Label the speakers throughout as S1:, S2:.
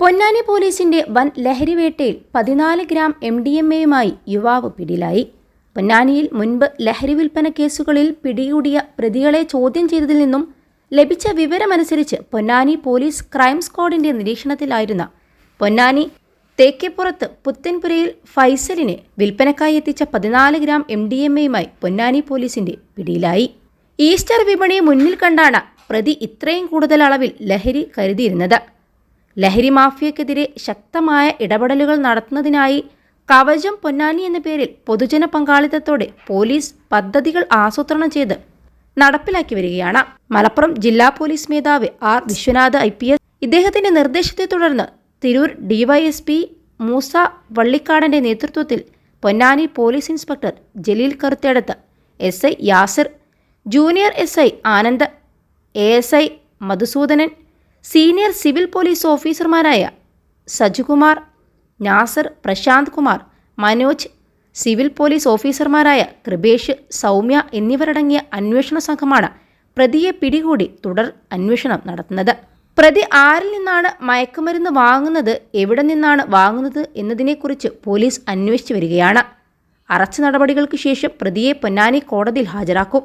S1: പൊന്നാനി പോലീസിന്റെ വൻ ലഹരിവേട്ടയിൽ പതിനാല് ഗ്രാം എം ഡി എം എയുമായി യുവാവ് പിടിയിലായി. പൊന്നാനിയിൽ മുൻപ് ലഹരി വിൽപ്പന കേസുകളിൽ പിടികൂടിയ പ്രതികളെ ചോദ്യം ചെയ്തതിൽ നിന്നും ലഭിച്ച വിവരമനുസരിച്ച് പൊന്നാനി പോലീസ് ക്രൈം സ്ക്വാഡിന്റെ നിരീക്ഷണത്തിലായിരുന്ന പൊന്നാനി തേക്കേപ്പുറത്ത് പുത്തൻപുരയിൽ ഫൈസലിനെ വിൽപ്പനക്കായി എത്തിച്ച പതിനാല് ഗ്രാം എം ഡി എം എയുമായി പൊന്നാനി പോലീസിന്റെ പിടിയിലായി. ഈസ്റ്റർ വിപണി മുന്നിൽ കണ്ടാണ് പ്രതി ഇത്രയും കൂടുതൽ അളവിൽ ലഹരി കരുതിയിരുന്നത്. ലഹരി മാഫിയക്കെതിരെ ശക്തമായ ഇടപെടലുകൾ നടത്തുന്നതിനായി കവചം പൊന്നാനി എന്ന പേരിൽ പൊതുജന പങ്കാളിത്തത്തോടെ പോലീസ് പദ്ധതികൾ ആസൂത്രണം ചെയ്ത് നടപ്പിലാക്കി വരികയാണ്. മലപ്പുറം ജില്ലാ പോലീസ് മേധാവി R Vishwanath I P S. ഇദ്ദേഹത്തിന്റെ നിർദ്ദേശത്തെ തുടർന്ന് തിരൂർ ഡിവൈഎസ്പി മൂസ വള്ളിക്കാടന്റെ നേതൃത്വത്തിൽ Ponnani police inspector Jaleel Karuthedath S I Yasir junior S I Anand A S I Madhusoodanan senior civil police ഓഫീസർമാരായ സജുകുമാർ നാസർ പ്രശാന്ത് കുമാർ മനോജ് സിവിൽ പോലീസ് ഓഫീസർമാരായ കൃപേഷ് സൗമ്യ എന്നിവരടങ്ങിയ അന്വേഷണ സംഘമാണ് പ്രതിയെ പിടികൂടി തുടർ അന്വേഷണം നടത്തുന്നത്. പ്രതി ആരിൽ നിന്നാണ് മയക്കുമരുന്ന് വാങ്ങുന്നത് എവിടെ നിന്നാണ് വാങ്ങുന്നത് എന്നതിനെക്കുറിച്ച് പോലീസ് അന്വേഷിച്ചു വരികയാണ്. അറസ്റ്റ് നടപടികൾക്ക് ശേഷം പ്രതിയെ പൊന്നാനി കോടതിയിൽ ഹാജരാക്കും.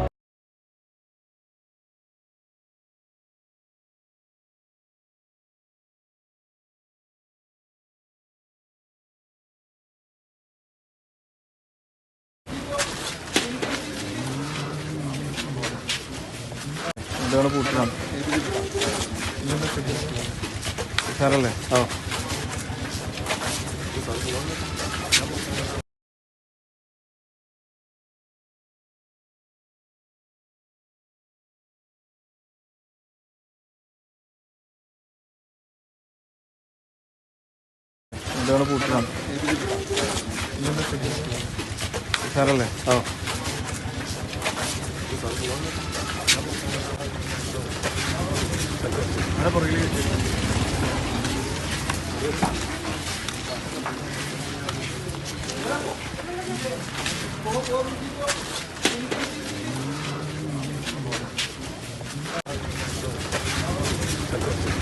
S2: എന്താണ് പൂട്ടണം സാറല്ലേ? ഓ എന്താണ് പൂട്ടണം സാറല്ലേ? ആ. അവിടെ പുറകിൽ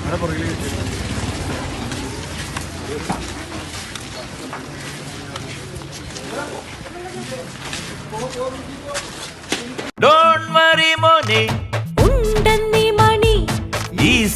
S2: അവിടെ പുറകിൽ
S3: ഡോണ്ട്